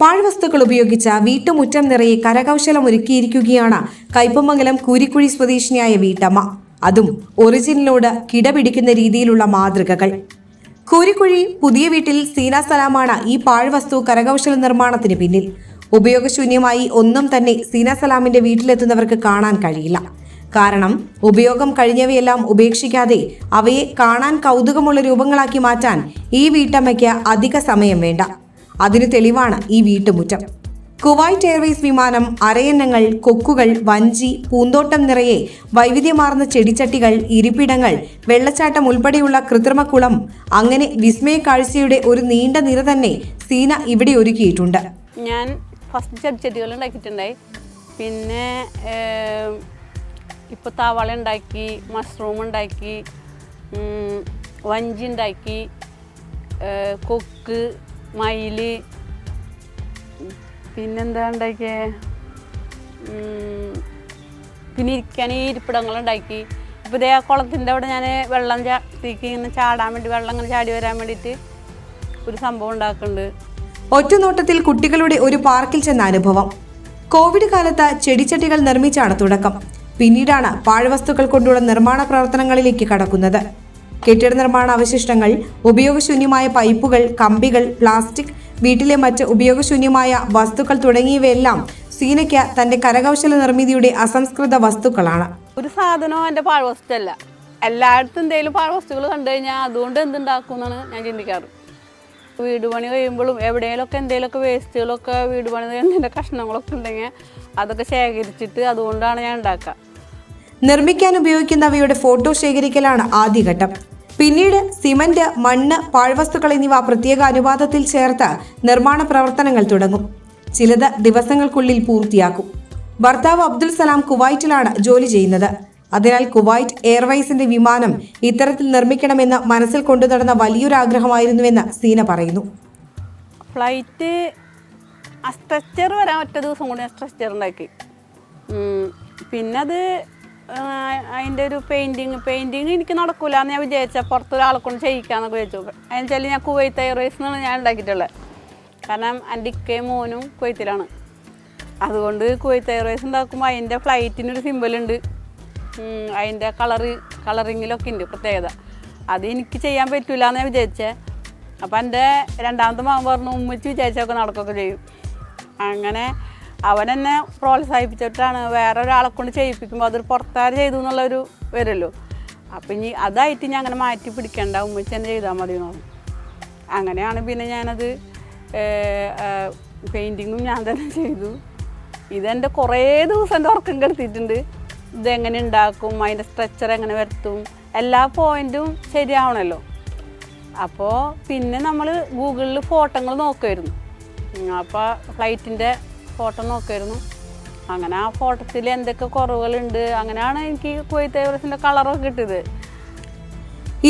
പാഴ്വസ്തുക്കൾ ഉപയോഗിച്ച വീട്ടുമുറ്റം നിറയെ കരകൗശലം ഒരുക്കിയിരിക്കുകയാണ് കൈപ്പമംഗലം കൂരിക്കുഴി സ്വദേശിനിയായ വീട്ടമ്മ. അതും ഒറിജിനലോട് കിടപിടിക്കുന്ന രീതിയിലുള്ള മാതൃകകൾ. കൂരിക്കുഴി പുതിയ വീട്ടിൽ സീന സലാമാണ് ഈ പാഴ്വസ്തു കരകൗശല നിർമ്മാണത്തിന് പിന്നിൽ. ഉപയോഗശൂന്യമായി ഒന്നും തന്നെ സീന സലാമിന്റെ വീട്ടിലെത്തുന്നവർക്ക് കാണാൻ കഴിയില്ല. കാരണം ഉപയോഗം കഴിഞ്ഞവയെല്ലാം ഉപേക്ഷിക്കാതെ അവയെ കാണാൻ കൗതുകമുള്ള രൂപങ്ങളാക്കി മാറ്റാൻ ഈ വീട്ടമ്മയ്ക്ക് അധിക സമയം വേണ്ട. അതിനു തെളിവാണ് ഈ വീട്ടുമുറ്റം. കുവൈറ്റ് എയർവേസ് വിമാനം അരയന്നങ്ങൾ കൊക്കുകൾ വഞ്ചി പൂന്തോട്ടം നിറയെ വൈവിധ്യമാർന്ന ചെടിച്ചട്ടികൾ ഇരിപ്പിടങ്ങൾ വെള്ളച്ചാട്ടം ഉൾപ്പെടെയുള്ള കൃത്രിമക്കുളം അങ്ങനെ വിസ്മയ കാഴ്ചയുടെ ഒരു നീണ്ട നിര തന്നെ സീന ഇവിടെ ഒരുക്കിയിട്ടുണ്ട്. ഞാൻ ഫസ്റ്റ് ചെടിച്ചട്ടികൾ ഉണ്ടാക്കിയിട്ടുണ്ടായി. പിന്നെ ഇപ്പോൾ തവള ഉണ്ടാക്കി മഷ്റൂം ഉണ്ടാക്കി വഞ്ചി ഉണ്ടാക്കി കൊക്ക് മയിൽ പിന്നെന്താ ഉണ്ടാക്കിയേ? പിന്നെ ഇരിക്കാൻ ഈ ഇരിപ്പിടങ്ങൾ ഉണ്ടാക്കി. ഇപ്പോൾ ഇതേ കുളത്തിന്റെ അവിടെ ഞാൻ വെള്ളം ചാത്തിക്ക് ഇങ്ങനെ ചാടാൻ വേണ്ടി വെള്ളം ഇങ്ങനെ ചാടി വരാൻ വേണ്ടിയിട്ട് ഒരു സംഭവം ഉണ്ടാക്കുന്നുണ്ട് ഒറ്റനോട്ടത്തിൽ കുട്ടികളുടെ ഒരു പാർക്കിൽ ചെന്ന അനുഭവം. കോവിഡ് കാലത്ത് ചെടിച്ചട്ടികൾ നിർമ്മിച്ചാണ് തുടക്കം. പിന്നീടാണ് പാഴ്വസ്തുക്കൾ കൊണ്ടുള്ള നിർമ്മാണ പ്രവർത്തനങ്ങളിലേക്ക് കടക്കുന്നത്. കെട്ടിട നിർമ്മാണ അവശിഷ്ടങ്ങൾ ഉപയോഗശൂന്യമായ പൈപ്പുകൾ കമ്പികൾ പ്ലാസ്റ്റിക് വീട്ടിലെ മറ്റ് ഉപയോഗശൂന്യമായ വസ്തുക്കൾ തുടങ്ങിയവയെല്ലാം സീനയ്ക്ക് തന്റെ കരകൗശല നിർമ്മിതിയുടെ അസംസ്കൃത വസ്തുക്കളാണ്. ഒരു സാധനവും എന്റെ പാഴ്വസ്തുവല്ല. എല്ലായിടത്തും എന്തെങ്കിലും പാഴ്വസ്തുക്കൾ കണ്ടു കഴിഞ്ഞാൽ അതുകൊണ്ട് എന്തുണ്ടാക്കും എന്നാണ് ഞാൻ ചിന്തിക്കാറ്. വീട് പണി കഴിയുമ്പോഴും എവിടെയെങ്കിലുമൊക്കെ എന്തെങ്കിലുമൊക്കെ വേസ്റ്റുകളൊക്കെ വീട് പണി കഴിയുന്നതിന്റെ കഷ്ണങ്ങളൊക്കെ ഉണ്ടെങ്കിൽ അതൊക്കെ ശേഖരിച്ചിട്ട് അതുകൊണ്ടാണ് ഞാൻ ഉണ്ടാക്കുക. നിർമ്മിക്കാൻ ഉപയോഗിക്കുന്നവയുടെ ഫോട്ടോ ശേഖരിക്കലാണ് ആദ്യഘട്ടം. പിന്നീട് സിമന്റ് മണ്ണ് പാഴ്വസ്തുക്കൾ എന്നിവ പ്രത്യേക അനുപാതത്തിൽ ചേർത്ത് നിർമ്മാണ പ്രവർത്തനങ്ങൾ തുടങ്ങും. ചിലത് ദിവസങ്ങൾക്കുള്ളിൽ പൂർത്തിയാക്കും. ഭർത്താവ് അബ്ദുൽ സലാം കുവൈറ്റിലാണ് ജോലി ചെയ്യുന്നത്. അതിനാൽ കുവൈറ്റ് എയർവൈസിന്റെ വിമാനം ഇത്തരത്തിൽ നിർമ്മിക്കണമെന്ന് മനസ്സിൽ കൊണ്ടുനടന്ന വലിയൊരു ആഗ്രഹമായിരുന്നുവെന്ന് സീന പറയുന്നു. ഫ്ലൈറ്റ് സ്ട്രെച്ചർ വരാൻ ഒറ്റ ദിവസം കൂടി സ്ട്രെച്ചർ ഉണ്ടാക്കി. പിന്നെ അത് അതിന്റെ ഒരു പെയിന്റിങ് പെയിന്റിങ് എനിക്ക് നടക്കൂല എന്ന് ഞാൻ വിചാരിച്ച പുറത്തൊരാളെ കൊണ്ട് ചെയ്യിക്കാന്നൊക്കെ വിചാരിച്ചു. എന്നുവെച്ചാൽ ഞാൻ കുവൈത്ത് എയർവേസ് എന്നാണ് ഞാൻ ഉണ്ടാക്കിയിട്ടുള്ളത് കാരണം എന്റെ ഇക്കയും മോനും കുവൈത്തിലാണ്. അതുകൊണ്ട് കുവൈത്ത് എയർവേസ് ഉണ്ടാക്കുമ്പോൾ അതിന്റെ ഫ്ലൈറ്റിനൊരു സിമ്പിളുണ്ട് അതിന്റെ കളറ് കളറിങ്ങിലൊക്കെ ഉണ്ട് പ്രത്യേകത. അത് എനിക്ക് ചെയ്യാൻ പറ്റില്ല എന്ന് ഞാൻ വിചാരിച്ചേ. അപ്പം എന്റെ രണ്ടാമത്തെ മാവൻ പറഞ്ഞു ഉമ്മച്ച് വിചാരിച്ചൊക്കെ നടക്കുകയൊക്കെ ചെയ്യും. അങ്ങനെ അവൻ എന്നെ പ്രോത്സാഹിപ്പിച്ചിട്ടാണ് വേറെ ഒരാളെ കൊണ്ട് ചെയ്യിപ്പിക്കുമ്പോൾ അതൊരു പുറത്താര് ചെയ്തു എന്നുള്ളൊരു വരുമല്ലോ അപ്പം ഇനി അതായിട്ട് ഞാൻ അങ്ങനെ മാറ്റി പിടിക്കേണ്ട. ഉമ്മച്ചി തന്നെ ചെയ്താൽ മതി എന്നുള്ളത് അങ്ങനെയാണ് പിന്നെ ഞാനത് പെയിന്റിങ്ങും ഞാൻ തന്നെ ചെയ്തു. ഇതെന്റെ കുറേ ദിവസം എന്റെ ഉറക്കം കെടുത്തിയിട്ടുണ്ട് ഇതെങ്ങനെ ഉണ്ടാക്കും അതിന്റെ സ്ട്രെച്ചർ എങ്ങനെ വരുത്തും എല്ലാ പോയിന്റും ശരിയാവണമല്ലോ അപ്പോൾ പിന്നെ നമ്മൾ ഗൂഗിളിൽ ഫോട്ടോകൾ നോക്കുമായിരുന്നു അപ്പോൾ ഫ്ലൈറ്റിന്റെ ഫോട്ടോ നോക്കുമായിരുന്നു അങ്ങനെ ആ ഫോട്ടോത്തിൽ എന്തൊക്കെ കുറവുകളുണ്ട് അങ്ങനെയാണ് എനിക്ക് കുവൈത്ത് എയർവേസിന്റെ കളറൊക്കെ കിട്ടിയത്.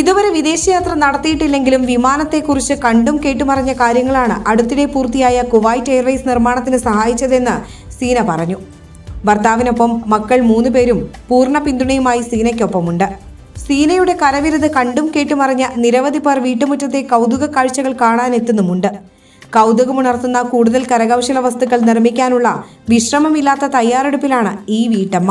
ഇതുവരെ വിദേശയാത്ര നടത്തിയിട്ടില്ലെങ്കിലും വിമാനത്തെക്കുറിച്ച് കണ്ടും കേട്ടുമറിഞ്ഞ കാര്യങ്ങളാണ് അടുത്തിടെ പൂർത്തിയായ കുവൈറ്റ് എയർവേസ് നിർമ്മാണത്തിന് സഹായിച്ചതെന്ന് സീന പറഞ്ഞു. ഭർത്താവിനൊപ്പം മക്കൾ മൂന്നുപേരും പൂർണ പിന്തുണയുമായി സീനയ്ക്കൊപ്പമുണ്ട്. സീനയുടെ കരവിരുത് കണ്ടും കേട്ടുമറിഞ്ഞ നിരവധി പേർ വീട്ടുമുറ്റത്തെ കൗതുക കാഴ്ചകൾ കാണാനെത്തുന്നുമുണ്ട് കൗതുകമുണർത്തുന്ന കൂടുതൽ കരകൗശല വസ്തുക്കൾ നിർമ്മിക്കാനുള്ള വിശ്രമമില്ലാത്ത തയ്യാറെടുപ്പിലാണ് ഈ വീട്ടമ്മ.